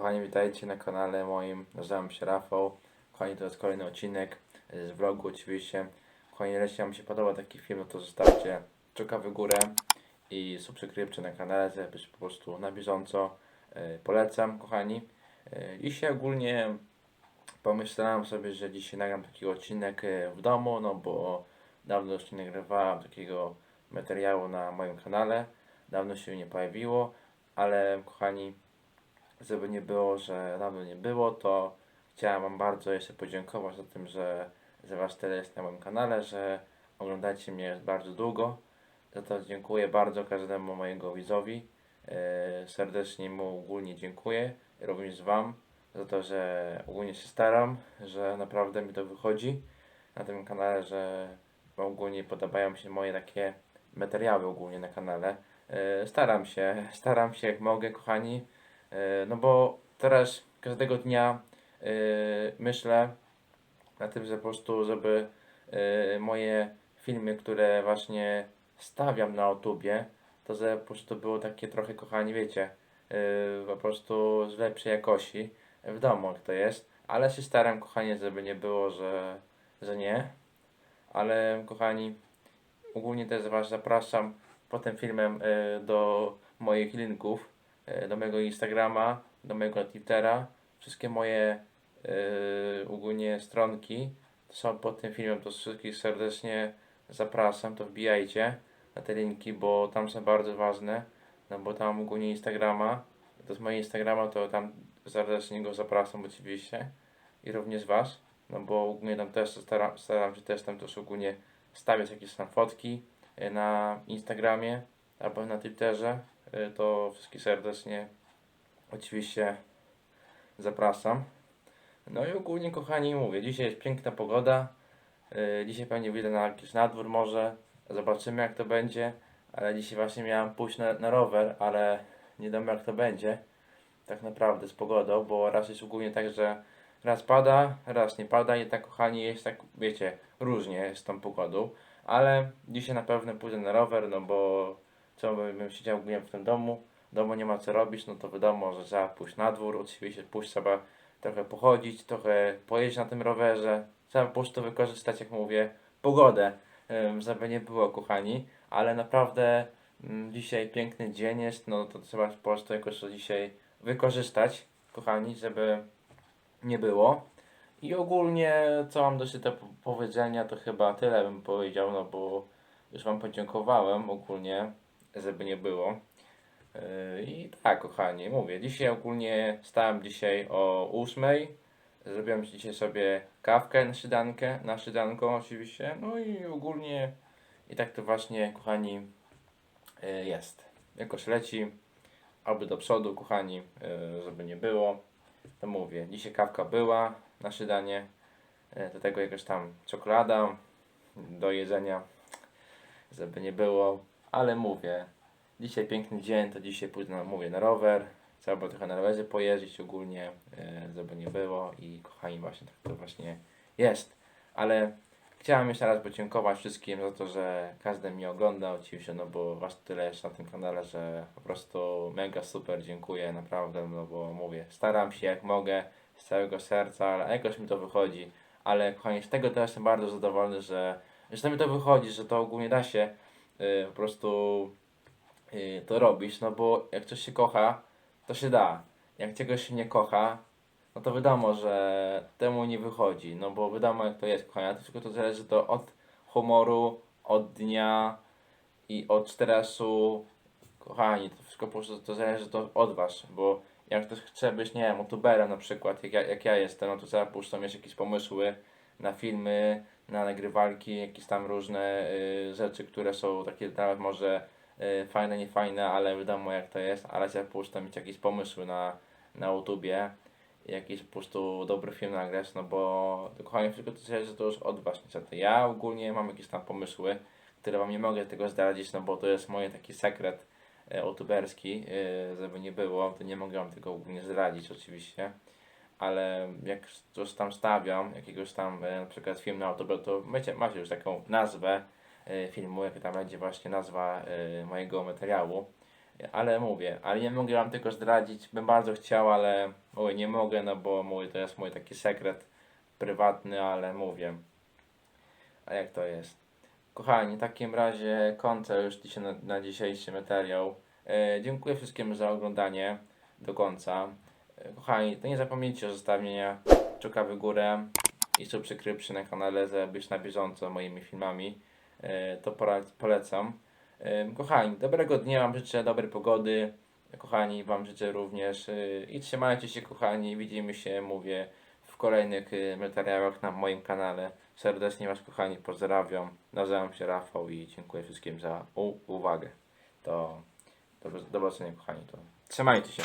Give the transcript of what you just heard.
Kochani, witajcie na kanale moim. Nazywam się Rafał. Kochani, to jest kolejny odcinek e, z vlogu oczywiście. Kochani, jeśli Wam się podoba taki film, no to zostawcie czoka w górę i subskrypcję na kanale, żeby być po prostu na bieżąco. E, Polecam, kochani. E, Dzisiaj ogólnie pomyślałem sobie, że dzisiaj nagram taki odcinek e, w domu, no bo dawno już nie nagrywałem takiego materiału na moim kanale. Dawno się nie pojawiło, ale kochani, żeby nie było, że dawno nie było, to chciałem Wam bardzo jeszcze podziękować za tym, że, że Was tyle jest na moim kanale, że oglądacie mnie bardzo długo. Za to dziękuję bardzo każdemu mojego widzowi. E, serdecznie mu ogólnie dziękuję, również Wam, za to, że ogólnie się staram, że naprawdę mi to wychodzi na tym kanale, że ogólnie podobają się moje takie materiały ogólnie na kanale. E, Staram się, staram się jak mogę, kochani. E, No bo teraz każdego dnia e, myślę na tym, że po prostu, żeby e, moje filmy, które właśnie stawiam na YouTubie, to że po prostu było takie trochę, kochani, wiecie, po prostu z lepszej jakości w domu, jak to jest. Ale się staram, kochani, żeby nie było, że, że nie. Ale, kochani, ogólnie też Was zapraszam po tym filmem do moich linków, do mojego Instagrama, do mojego Twittera. Wszystkie moje e, ogólnie stronki są pod tym filmem, to wszystkich serdecznie zapraszam, to wbijajcie na te linki, bo tam są bardzo ważne, no bo tam ogólnie Instagrama, to jest moje Instagrama, to tam serdecznie go zapraszam oczywiście i również Was, no bo ogólnie tam też staram, staram się też tam też ogólnie stawiać jakieś tam fotki e, na Instagramie albo na Twitterze, e, to wszystkich serdecznie oczywiście zapraszam. No i ogólnie kochani mówię, dzisiaj jest piękna pogoda, e, dzisiaj pewnie wyjdę na jakiś nadwór może, zobaczymy jak to będzie, ale dzisiaj właśnie miałem pójść na, na rower, ale nie wiadomo jak to będzie, tak naprawdę z pogodą, bo raz jest ogólnie tak, że raz pada, raz nie pada. I tak kochani jest tak, wiecie, różnie z tą pogodą, ale dzisiaj na pewno pójdę na rower, no bo co bym siedział głównie w tym domu, domu nie ma co robić, no to wiadomo, że trzeba pójść na dwór, oczywiście pójść trzeba trochę pochodzić, trochę pojeździć na tym rowerze, trzeba po prostu wykorzystać, jak mówię, pogodę, żeby nie było, kochani, ale naprawdę mm, dzisiaj piękny dzień jest, no to trzeba po prostu jakoś to dzisiaj wykorzystać, kochani, żeby nie było. I ogólnie, co mam do do powiedzenia, to chyba tyle bym powiedział, no bo już Wam podziękowałem ogólnie, żeby nie było. Yy, I tak, kochani, mówię, dzisiaj ogólnie stałem dzisiaj o 8. Zrobiłem dzisiaj sobie kawkę na szydankę, na szydanko oczywiście. No i ogólnie i tak to właśnie, kochani, yy, jest. Jakoś leci, aby do przodu, kochani, yy, żeby nie było. To mówię, dzisiaj kawka była na. Yy, Do tego jakaś tam czekolada do jedzenia, żeby nie było. Ale mówię, Dzisiaj piękny dzień, to dzisiaj na, mówię, na rower. Trzeba było trochę na rowerze pojeździć ogólnie, e, żeby nie było i kochani właśnie tak to właśnie jest. Ale chciałem jeszcze raz podziękować wszystkim za to, że każdy mnie ogląda oczywiście, no bo was tyle jest na tym kanale, że po prostu mega super dziękuję naprawdę, no bo mówię, staram się jak mogę z całego serca, ale jakoś mi to wychodzi. Ale kochani, z tego też jestem bardzo zadowolony, że, że to mi to wychodzi, że to ogólnie da się po prostu y, to robić, no bo jak coś się kocha, to się da. Jak czegoś się nie kocha, no to wiadomo, że temu nie wychodzi, no bo wiadomo jak to jest, kochania, to wszystko to zależy to od humoru, od dnia i od stresu, kochani, to wszystko po prostu to zależy to od was, bo jak ktoś chce być, nie wiem, youtuberem na przykład, jak ja, jak ja jestem, no to trzeba po mieć jakieś pomysły na filmy, na nagrywalki, jakieś tam różne y, rzeczy, które są takie nawet może y, fajne, nie fajne, ale wiadomo jak to jest, ale trzeba po prostu mieć jakieś pomysły na, na YouTubie, jakiś po prostu dobry film nagrać, no bo kochani, wszystko to zależy to już od was niestety. Ja ogólnie mam jakieś tam pomysły, które wam nie mogę tego zdradzić, no bo to jest mój taki sekret e, youtuberski, żeby nie było, to nie mogę wam tego ogólnie zdradzić oczywiście ale jak coś tam stawiam, jakiegoś tam e, na przykład film na YouTube, to wiecie, macie już taką nazwę e, filmu, jaka tam będzie właśnie nazwa e, mojego materiału. Ale mówię, ale nie mogę wam tego zdradzić, bym bardzo chciał, ale oj, nie mogę, no bo mój, to jest mój taki sekret prywatny, ale mówię. A jak to jest? Kochani, w takim razie kończę już dzisiaj na, na dzisiejszy materiał. E, dziękuję wszystkim za oglądanie do końca. E, kochani, to nie zapomnijcie o zostawienia kciuka w górę i subskrypcji na kanale, żeby być na bieżąco moimi filmami. E, to polecam. E, kochani, dobrego dnia Wam życzę, dobrej pogody. Kochani, Wam życzę również i trzymajcie się kochani. Widzimy się, mówię, w kolejnych materiałach na moim kanale. Serdecznie Was kochani pozdrawiam. Nazywam się Rafał i dziękuję wszystkim za uwagę. To do, do zobaczenia kochani. To trzymajcie się.